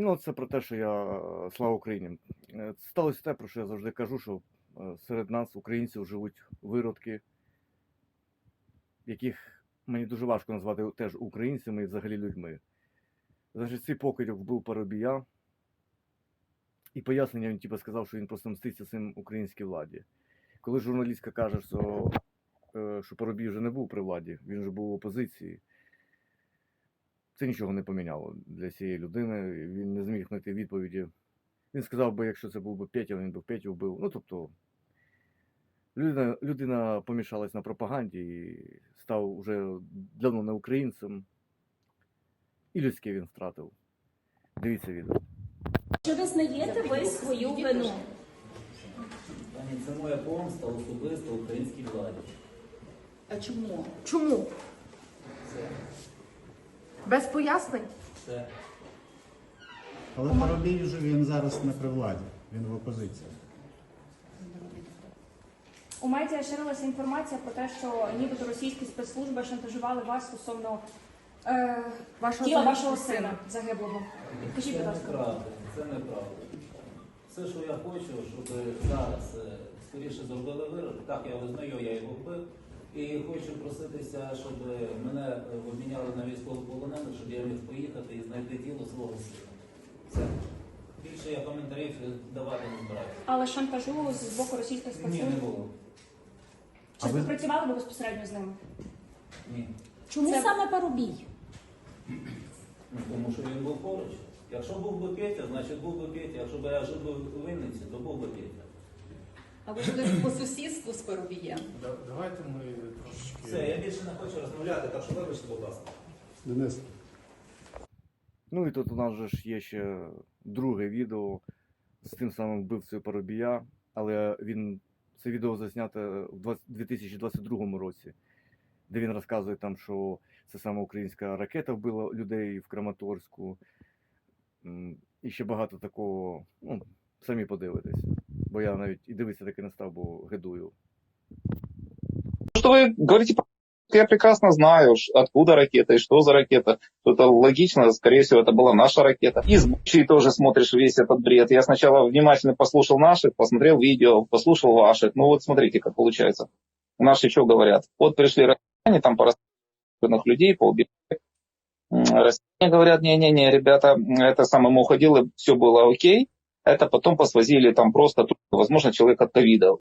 Ну, це про те, що я е, слава Україні. Е, Сталося те, про що я завжди кажу, що е, серед нас, українців, живуть виродки, яких мені дуже важко назвати теж українцями і взагалі людьми. Значить, цей покидьок вбив Парубія, і пояснення він типу, сказав, що він просто мститься цим українській владі. Коли журналістка каже, що, е, що Парубій вже не був при владі, він вже був в опозиції. Це нічого не поміняло для цієї людини. Він не зміг знайти відповіді. Він сказав би, якщо це був би Петя, він би Петю вбив. Ну, тобто, людина, людина помішалась на пропаганді і став уже давно не українцем. І людське він втратив. Дивіться відео. Чи визнаєте ви свою вину? Пані, це моя помста особисто українській владі. А чому? Чому? Це, Без пояснень? це. Але Парубій вже він зараз не при владі, він в опозиції. У медіа ширилася інформація про те, що нібито російські спецслужби шантажували вас стосовно е, Вашого тіла сина. вашого сина загиблого. Підкажіть, Це будь ласка. неправда, це неправда. Все, що я хочу, щоб зараз е, скоріше зробили вирок. Так, я визнаю, я його вбив. І хочу проситися, щоб мене обміняли на військовополонених, щоб я міг поїхати і знайти тіло свого сина. Все. Більше я коментарів давати не збираюся. Але шантажу з боку російських Ні, спецслужб. не було. Чи А ви- співпрацювали ви безпосередньо з ними? Ні. Чому Це- саме Парубій? Ну, тому що він був поруч. Якщо був би Петя, значить був би Петя. Якщо б я жив би в Вінниці, то був би Петя. А ви жили по сусідству з Парубієм? Да- Давайте ми трошечки. Все, я більше не хочу розмовляти, так що вибачте, будь ласка. Денис, Ну і тут у нас же ж є ще друге відео з тим самим вбивцею Парубія, але він це відео заснято в 20 2022 році, де він розказує там, що це саме українська ракета вбила людей в Краматорську. М, І ще багато такого. Ну, самі подивитесь. Бо я навіть і дивитися таки не став, бо гидую. что вы говорите, я прекрасно знаю, откуда ракета и что за ракета. Это логично, скорее всего, это была наша ракета. И с Бучей тоже смотришь весь этот бред. Я сначала внимательно послушал наших, посмотрел видео, послушал ваших. Ну вот смотрите, как получается. Наши что говорят? Вот пришли россияне, там по людей. М, Россияне говорят, не-не-не, ребята, это самое, мы уходили, все было окей. Это потом посвозили там просто, возможно, человек от ковида